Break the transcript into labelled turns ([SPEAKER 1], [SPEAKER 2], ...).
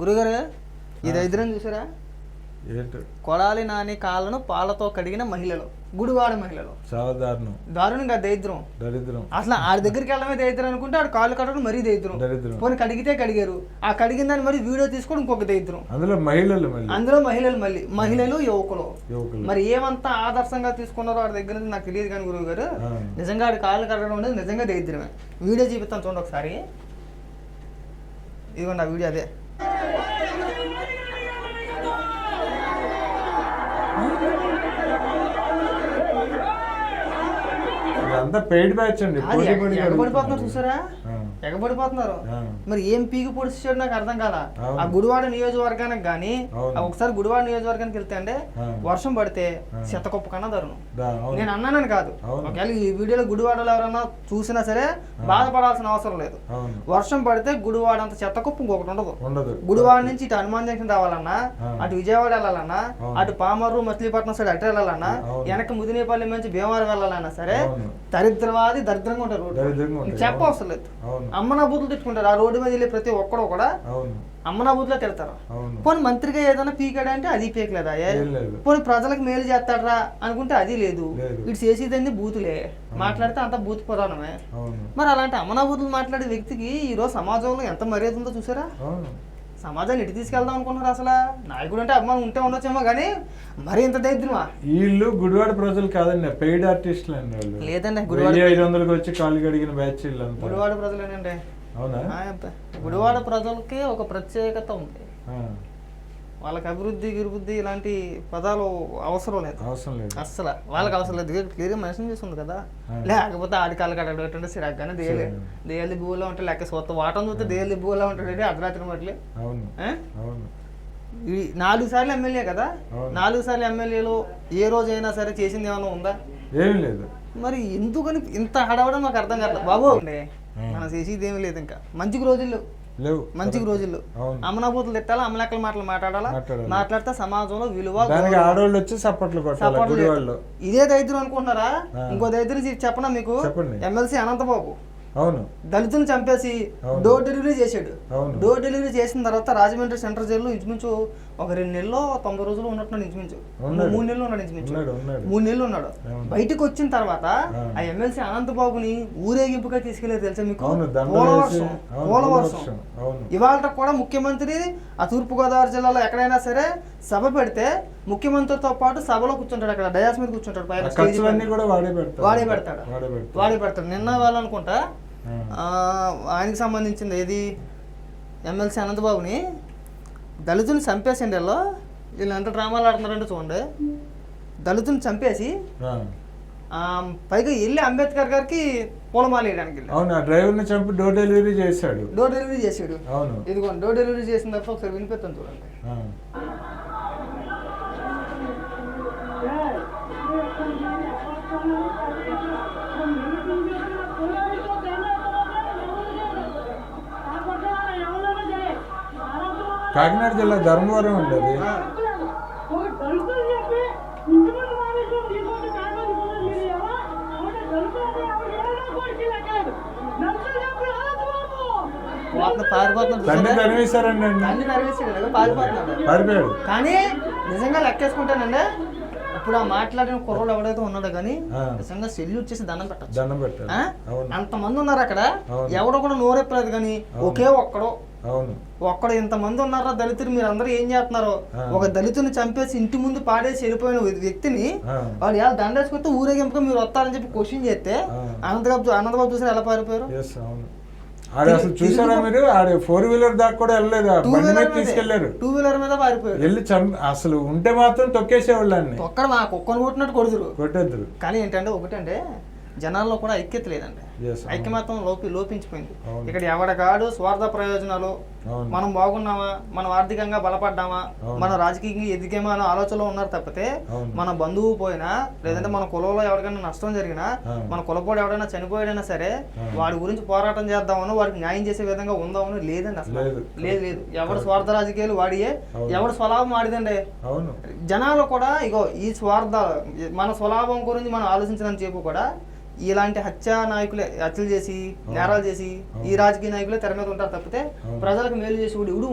[SPEAKER 1] గురుగారు ఈ దరిద్రం చూసారా? కొడాలి నాని కాళ్ళను పాలతో కడిగిన మహిళలు గుడివాడ మహిళలు.
[SPEAKER 2] చాలా దారుణం
[SPEAKER 1] దారుణంగా దరిద్రం.
[SPEAKER 2] దరిద్రం.
[SPEAKER 1] అసలు ఆడి దగ్గరికి వెళ్ళడమే దరిద్రం అనుకుంటే ఆడు కాళ్ళు కట్టడం మరీ దరిద్రం.
[SPEAKER 2] దరిద్రం.
[SPEAKER 1] పోనీ కడిగితే కడిగారు. ఆ కడిగిన దాన్ని మరి వీడియో తీసుకోవడం ఇంకొక దరిద్రం.
[SPEAKER 2] అందులో మహిళలు మళ్ళీ.
[SPEAKER 1] అందులో మహిళలు మళ్ళీ. మహిళలు యువకులు.
[SPEAKER 2] యువకులు.
[SPEAKER 1] మరి ఏమంతా ఆదర్శంగా తీసుకున్నారో వాడి దగ్గర నాకు తెలియదు కానీ గురువు గారు. నిజంగా ఆడి కాళ్ళు కట్టడం అనేది నిజంగా దరిద్రమే. వీడియో చూపిస్తాను చూడండి ఒకసారి. ఇదిగోండి ఆ వీడియో అదే.
[SPEAKER 2] ఇదంతా పెయిడ్ బ్యాచ్ అండి.
[SPEAKER 1] అది
[SPEAKER 2] పోటీ పడి
[SPEAKER 1] ఎగబడిపోతున్నారు
[SPEAKER 2] జరుగుతుంది.
[SPEAKER 1] చూసారా? ఎగబడిపోతున్నారు. మరి ఏం పీకి పొడిచాడు నాకు అర్థం
[SPEAKER 2] అవును.
[SPEAKER 1] ఆ గుడివాడ నియోజకవర్గానికి కానీ. ఒకసారి గుడివాడ నియోజకవర్గానికి వెళ్తే అంటే. వర్షం పడితే. శతకొప్ప కన్నా దారుణం
[SPEAKER 2] అవును.
[SPEAKER 1] నేను అన్నానని కాదు. ఒకవేళ ఈ వీడియోలో గుడివాడలో ఎవరైనా చూసినా సరే బాధపడాల్సిన అవసరం లేదు వర్షం పడితే గుడివాడ అంత చెత్తకుప్ప ఇంకొకటి ఉండదు గుడివాడ నుంచి ఇటు హనుమాన్ జంక్షన్ రావాలన్నా. అటు విజయవాడ వెళ్ళాలన్నా. అటు పామర్రు మచిలీపట్నం సైడ్ అటు వెళ్ళాలన్నా. వెనక ముదినేపల్లి నుంచి భీమవరం వెళ్ళాలన్నా సరే. దరిద్రవాది దరిద్రంగా ఉంటారు. చెప్పవసరం లేదు అమ్మనా బూతులు తిట్టుకుంటారు ఆ రోడ్డు మీద వెళ్ళే ప్రతి ఒక్కడు కూడా అమ్మనా బూతులో తిడతారు. పోనీ మంత్రిగా ఏదైనా పీకాడంటే అది పీకలేదా? పోనీ ప్రజలకు మేలు చేస్తాడరా అనుకుంటే అది లేదు. ఇటు చేసేదండి బూతులే. మాట్లాడితే అంత బూత్ పురాణమే. మరి అలాంటి అమ్మనా బూతులు మాట్లాడే వ్యక్తికి ఈరోజు సమాజంలో ఎంత మర్యాద ఉందో చూసారా? సమాజాన్ని ఇటు తీసుకెళ్దాం అనుకుంటున్నారు అసలు? నాయకుడు అంటే అభిమానం ఉంటే ఉండొచ్చేమో కానీ మరి ఇంత దరిద్రమా?
[SPEAKER 2] వీళ్ళు గుడివాడ ప్రజలు కాదండి పెయిడ్ ఆర్టిస్టులు అండి వాళ్ళు.
[SPEAKER 1] లేదండి గుడివాడ
[SPEAKER 2] ఐదు వందలకి వచ్చి కాలు కడిగిన బ్యాచ్
[SPEAKER 1] గుడివాడ ప్రజలేనండి.
[SPEAKER 2] అవునా.
[SPEAKER 1] గుడివాడ ప్రజలకి ఒక ప్రత్యేకత ఉంది. వాళ్ళకి అభివృద్ధి గిరిబుద్ధి ఇలాంటి పదాలు అవసరం లేదు.
[SPEAKER 2] అవసరం లేదు.
[SPEAKER 1] అస్సలు వాళ్ళకి అవసరం లేదు. క్లియర్గా మెన్షన్ చేస్తుంది కదా. లేకపోతే ఆడి కాళ్ళు కట్టడం సిరాగ్గానే దేయలే. దేయాలి భూలో ఉంటే లెక్క సొత్త వాటం చూస్తే దేయాలి భూలో ఉంటాడు అర్ధరాత్రి మట్లే. నాలుగు సార్లు ఎమ్మెల్యే కదా. నాలుగు సార్లు ఎమ్మెల్యేలు ఏ రోజైనా సరే చేసింది ఏమైనా ఉందా?
[SPEAKER 2] ఏం లేదు.
[SPEAKER 1] మరి ఎందుకని ఇంత హడవడం మాకు అర్థం కాదు బాబు. మనం చేసేది ఏమీ లేదు ఇంకా. మంచికి రోజుల్లో
[SPEAKER 2] లేవు
[SPEAKER 1] మంచికి రోజుల్లో
[SPEAKER 2] అవును
[SPEAKER 1] అమ్మనాబూతులు తిట్టాలా అమ్మలెక్కల మాటలు మాట్లాడాలా. మాట్లాడితే సమాజంలో విలువ.
[SPEAKER 2] ఆడవాళ్ళు వచ్చి సప్పట్లు కొట్టాలి
[SPEAKER 1] సపోర్ట్
[SPEAKER 2] గుడి
[SPEAKER 1] లేదు.
[SPEAKER 2] వాళ్ళు
[SPEAKER 1] ఇదే దరిద్రం అనుకుంటున్నారా. ఇంకో దరిద్రం చెప్పనా మీకు
[SPEAKER 2] చెప్పండి.
[SPEAKER 1] ఎమ్మెల్సీ అనంతబాబు
[SPEAKER 2] అవును
[SPEAKER 1] దళితుని చంపేసి. డోర్ డెలివరీ చేశాడు. డోర్ డెలివరీ చేసిన తర్వాత రాజమండ్రి సెంట్రల్ జైల్లో ఇంచుమించు ఒక రెండు నెలలో తొంభై రోజులు ఉన్నట్టున్నాడు ఇంచుమించు. మూడు నెలలు ఉన్నాడు ఇంచుమించు మూడు నెలలు ఉన్నాడు. బయటకు వచ్చిన తర్వాత
[SPEAKER 2] ఆ.
[SPEAKER 1] ఎమ్మెల్సీ అనంతబాబుని ఊరేగింపుగా తీసుకెళ్ళేదు తెలుసా మీకు ఇవాళ కూడా ముఖ్యమంత్రి ఆ తూర్పుగోదావరి జిల్లాలో ఎక్కడైనా సరే సభ పెడితే ముఖ్యమంత్రితో పాటు సభలో కూర్చుంటాడు అక్కడ డయాస్ మీద కూర్చుంటాడు పైన
[SPEAKER 2] వాడే పెడతాడు
[SPEAKER 1] వాడే పెడతాడు.
[SPEAKER 2] వాడే
[SPEAKER 1] నిన్న వాళ్ళు అనుకుంటా
[SPEAKER 2] ఆ.
[SPEAKER 1] ఆ, ఆయనకి సంబంధించింది ఏది? ఎమ్మెల్సీ అనంతబాబుని? దళితుని చంపేసిండి వీళ్ళు. వీళ్ళు ఎంత డ్రామాలు ఆడుతున్నారంటే చూడండి. దళితుని చంపేసి పైగా వెళ్ళి అంబేద్కర్ గారికి పూలమాల వేయడానికి
[SPEAKER 2] అవును ఆ డ్రైవర్ని చంపి డోర్ డెలివరీ చేశాడు.
[SPEAKER 1] డోర్ డెలివరీ చేసాడు
[SPEAKER 2] అవును.
[SPEAKER 1] ఇదిగోండి డోర్ డెలివరీ చేసిన తర్వాత ఒకసారి వినిపిస్తాను చూడండి.
[SPEAKER 2] కాకినాడ జిల్లా ధర్మవరం అండి అది. తండ్రి? తరివేశారండి అండి పారిపోయాడు.
[SPEAKER 1] కానీ నిజంగా లెక్కేసుకుంటానండి. ఇప్పుడు ఆ మాట్లాడిన కుర్రోడు ఎవడైతే ఉన్నాడో కానీ. నిజంగా సెల్యూట్ చేసి దండం పెట్టచ్చు.
[SPEAKER 2] దండం పెట్టాడు అవును.
[SPEAKER 1] అంతమంది ఉన్నారు అక్కడ. ఎవడో కూడా నోరెప్పలేదు కానీ ఒకే ఒక్కడు
[SPEAKER 2] అవును.
[SPEAKER 1] ఒక్కడు ఇంతమంది ఉన్నారా దళితులు? మీరు అందరూ ఏం చేస్తున్నారు. ఒక దళితుని చంపేసి ఇంటి ముందు పాడేసి వెళ్ళిపోయిన వ్యక్తిని. వాడు ఎలా దండేసుకొస్తే ఊరేగింపుగా మీరు వస్తారని చెప్పి క్వశ్చన్ చేస్తే. అనంతబాబు అనంతబాబు చూసారు ఎలా పారిపోయారు?
[SPEAKER 2] అవును. ఆడ అసలు చూసారా మీరు? ఆడ ఫోర్ వీలర్ దాకా కూడా వెళ్ళలేదు. బండి మీద తీసుకెళ్ళారు
[SPEAKER 1] టూ వీలర్ మీద పారిపోయారు.
[SPEAKER 2] వెళ్ళి అసలు ఉంటే మాత్రం తొక్కేసేవాళ్ళని.
[SPEAKER 1] ఒక్కడ మా కుక్కను కొట్టినట్టు కొడుతురు.
[SPEAKER 2] కొట్టద్దు
[SPEAKER 1] కానీ ఏంటంటే ఒకటంటే జనాల్లో కూడా ఐక్యత లేదండి. ఐక్యమత్యం లోపి లోపించిపోయింది. ఇక్కడ ఎవడగాడు స్వార్థ ప్రయోజనాలు మనం బాగున్నామా మనం ఆర్థికంగా బలపడ్డామా. మనం రాజకీయంగా ఎదిగామా అనే ఆలోచనలో ఉన్నారు తప్పితే. మన బంధువు పోయినా లేదంటే మన కులంలో ఎవరికైనా నష్టం జరిగినా. మన కులపోడు ఎవడైనా చనిపోయాడైనా సరే. వాడి గురించి పోరాటం చేద్దామని వాడికి న్యాయం చేసే విధంగా ఉందామని లేదండి అసలు
[SPEAKER 2] లేదు.
[SPEAKER 1] లేదు ఎవడు స్వార్థ రాజకీయాలు వాడియే. ఎవడు స్వలాభం వాడిదండి
[SPEAKER 2] అవును
[SPEAKER 1] జనాలు కూడా ఇగో ఈ స్వార్థ మన స్వలాభం గురించి మనం ఆలోచించడానికి చెప్పు కూడా ఇలాంటి హత్య నాయకులే హత్యలు చేసి నేరాలు చేసి ఈ రాజకీయ నాయకులే తెర మీద ఉంటారు తప్పితే. ప్రజలకు మేలు చేసి కూడా ఇవుడు